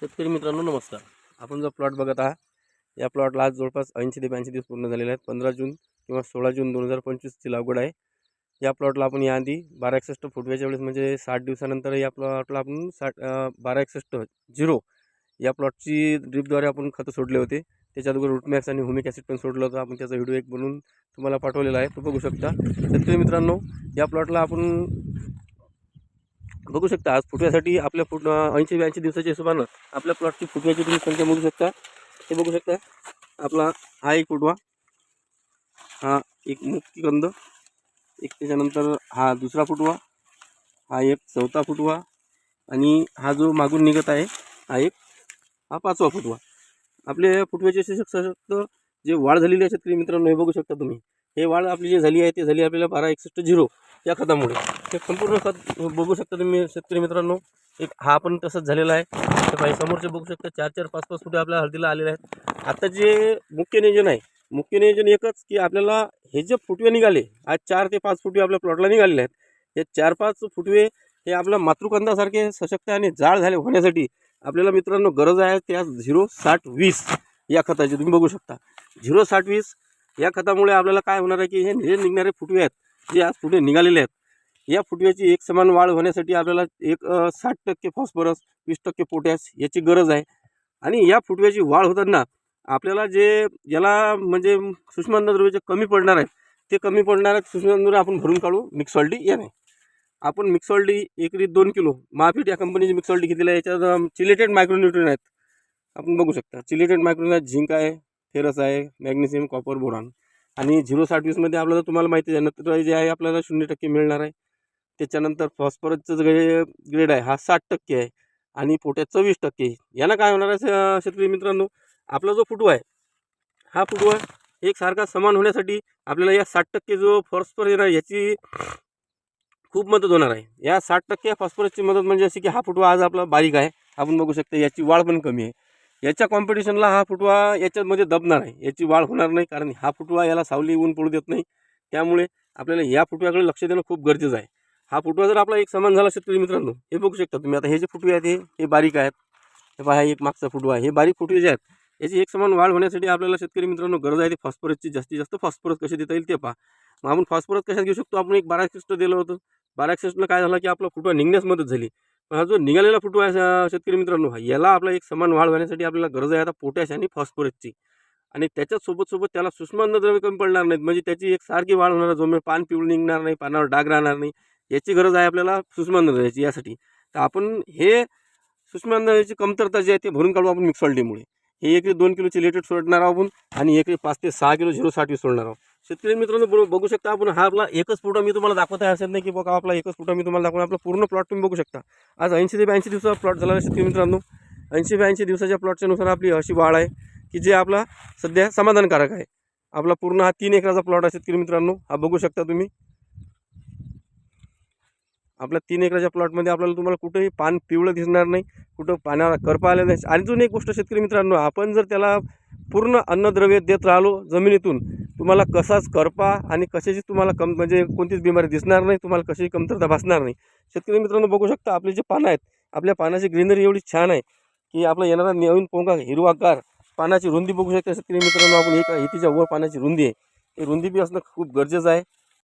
शेतकरी मित्रांनो नमस्कार. आपण जो प्लॉट बघत आहात या प्लॉटला आज जवळपास ऐंशी ते ब्याऐंशी दिवस पूर्ण झालेले आहेत. पंधरा जून किंवा सोळा जून दोन हजार पंचवीसची लागवड आहे. या प्लॉटला आपण याआधी बारा एकसष्ट फुटव्याच्या वेळेस म्हणजे साठ दिवसानंतर या प्लॉटला आपण साठ बारा एकसष्ट झिरो या प्लॉटची ड्रीपद्वारे आपण खतं सोडले होते. त्याच्या अगोदर आणि हुमिक ॲसिड पण सोडलं होतं. आपण त्याचा व्हिडिओ एक बनवून तुम्हाला पाठवलेला आहे. तो बघू शकता. शेतकरी मित्रांनो या प्लॉटला आपण बघू शकता आज फुटव्यासाठी आपल्या फुट ऐंशी ब्याऐंशी दिवसाच्या हिशोबानं आपल्या प्लॉटची फुटव्याची तुम्ही संख्या बघू शकता. हे बघू शकता आपला हा एक फुटवा हा एक मुक्ती कंद एक त्याच्यानंतर हा दुसरा फुटवा हा एक चौथा फुटवा आणि हा जो मागून निघत आहे हा एक हा पाचवा फुटवा. आपले फुटव्याचे असे सशक्त जे वाढ झालेली आहे शेतकरी मित्रांनो हे बघू शकता तुम्ही. हे वाढ आपली जी झाली आहे ते झाली आपल्याला बारा एकसष्ट झिरो या खतामुळे. हे संपूर्ण खत बघू शकता तुम्ही शेतकरी मित्रांनो. एक हा पण तसंच झालेला आहे. तर काही समोरचे बघू शकता चार चार पाच पाच फुटे आपल्या हळदीला आलेले आहेत. आता जे मुख्य नियोजन आहे मुख्य नियोजन एकच की आपल्याला हे जे फुटवे निघाले आज चार ते पाच फुटवे आपल्या प्लॉटला निघालेले आहेत. हे चार पाच फुटवे हे आपल्या मातृकंदासारखे सशक्त आणि जाड झाले होण्यासाठी आपल्याला मित्रांनो गरज आहे त्या झिरो साठ वीस. या खताची तुम्ही बघू शकता. झिरो साठ वीस या खतामुळे आपल्याला काय होणार आहे की हे हे निघणारे फुटवे आहेत जे आज फुटे निघालेले आहेत या फुटव्याची एक समान वाढ होण्यासाठी आपल्याला एक साठ टक्के फॉस्फरस वीस टक्के पोटॅश याची गरज आहे. आणि या फुटव्याची वाढ होताना आपल्याला जे याला म्हणजे सूक्ष्मअन्नद्रव्य कमी पडणार आहेत ते कमी पडणार पडणाऱ्या सूक्ष्मअन्नद्रव्य आपण भरून काढू मिक्सॉल्डी याने. आपण मिक्सॉल्डी एकरी दोन किलो महापीठ या कंपनीची मिक्सॉल्डी घेतलेली आहे याच्यात चिलेटेड मायक्रोन्युट्रिन आहेत. आपण बघू शकता. चिलेटेड मायक्रोन झिंक आहे फेरस आहे मॅग्नेशियम कॉपर बोरॉन. आणि झिरो साठ वीसमध्ये आपल्याला तुम्हाला माहिती आहे नत्र जे आहे आपल्याला शून्य टक्के मिळणार आहे. त्याच्यानंतर फॉस्फरसचं ग्रे ग्रेड आहे हा साठ टक्के आहे. आणि पोट्यात चोवीस टक्के. यानं काय होणार आहे श- शेतकरी मित्रांनो? आपला जो फुटवा आहे हा फुटवा एक सारखा समान होण्यासाठी आपल्याला या साठ टक्के जो फॉस्फर येणार याची खूप मदत होणार आहे. या साठ टक्के फॉस्फरसची मदत म्हणजे अशी की हा फुटवा आज आपला बारीक आहे. आपण बघू शकता याची वाढ पण कमी आहे. याच्या कॉम्पिटिशनला हा फुटवा याच्यामध्ये दबणार आहे. याची वाढ होणार नाही कारण हा फुटवा याला सावली ऊन पडू देत नाही. त्यामुळे आपल्याला या फुटव्याकडे लक्ष देणं खूप गरजेचं आहे. हा फुटवा जर आपला एक समान झाला शेतकरी मित्रांनो हे बघू शकता तुम्ही. आता हे जे फुटवे आहेत हे हे बारीक आहेत. हे पहा एक मागचा फुटवा आहे. हे बारीक फुटवे जे आहेत याची एक समान वाढ होण्यासाठी आपल्याला शेतकरी मित्रांनो गरज आहे. ते फॉस्फरसची जास्तीत जास्त फॉस्फरस कसे देता येईल ते पहा. मग आपण फॉस्फरस कशात घेऊ शकतो? आपण एक बारा एकसष्ट दिलं होतं. बारा एकसष्टला काय झालं की आपला फुटवा निघण्यास मदत झाली. हा जो निघालेला फोटो आहे शेतकरी मित्रांनो याला आपला एक समान वाढ होण्यासाठी आपल्याला गरज आहे. आता पोटॅश आणि फॉस्फरसची आणि त्याच्याच सोबत सोबत त्याला सूक्ष्म अन्नद्रव्य कमी पडणार नाहीत. म्हणजे त्याची एक सारखी वाढ होणार जो म्हणजे पान पिवळं निघणार नाही पानावर डाग राहणार नाही याची गरज आहे आपल्याला सूक्ष्म अन्नद्रव्याची यासाठी. तर आपण हे सूक्ष्म अन्नद्रव्याची कमतरता जी आहे ते भरून काढू आपण मिक्सॉल्टीमुळे हे एक दोन किलोची लेटेड सोडणार आहोत आपण आणि एक पाच ते सहा किलो झिरो साठी सोडणार आहोत. शेतकरी मित्रांनो बघू शकता आपण हा आपला एकच फोटो मी तुम्हाला दाखवत आहे असं नाही की बघा आपला एकच फोटो मी तुम्हाला दाखवून आपला पूर्ण प्लॉट तुम्ही बघू शकता. आज ऐंशी ते ब्याऐंशी दिवसाचा प्लॉट झाला शेतकरी मित्रांनो. ऐंशी ब्याऐंशी दिवसाच्या प्लॉटच्या नुसार आपली अशी वाढ आहे की जे आपला सध्या समाधानकारक आहे. आपला पूर्ण हा तीन एकराचा प्लॉट आहे शेतकरी मित्रांनो. हा बघू शकता तुम्ही. आपल्या तीन एकराच्या प्लॉटमध्ये आपल्याला तुम्हाला कुठेही पान पिवळं दिसणार नाही कुठं पाण्याला करपा आलं नाही. आणि अजून एक गोष्ट शेतकरी मित्रांनो आपण जर त्याला पूर्ण अन्नद्रव्य देत राहिलो जमिनीतून तुम्हाला कसाच करपा आणि कशाची तुम्हाला कम म्हणजे कोणतीच बिमारी दिसणार नाही तुम्हाला कशाची कमतरता भासणार नाही. शेतकरी मित्रांनो बघू शकता आपले जे पानं आहेत आपल्या पानाची ग्रीनरी एवढी छान आहे की आपला येणारा नवीन पोंगा हिरवागार पानाची रुंदी बघू शकता. शेतकरी मित्रांनो आपण एका हितीच्या वर पानाची रुंदी आहे. ही रुंदी बी असणं खूप गरजेचं आहे.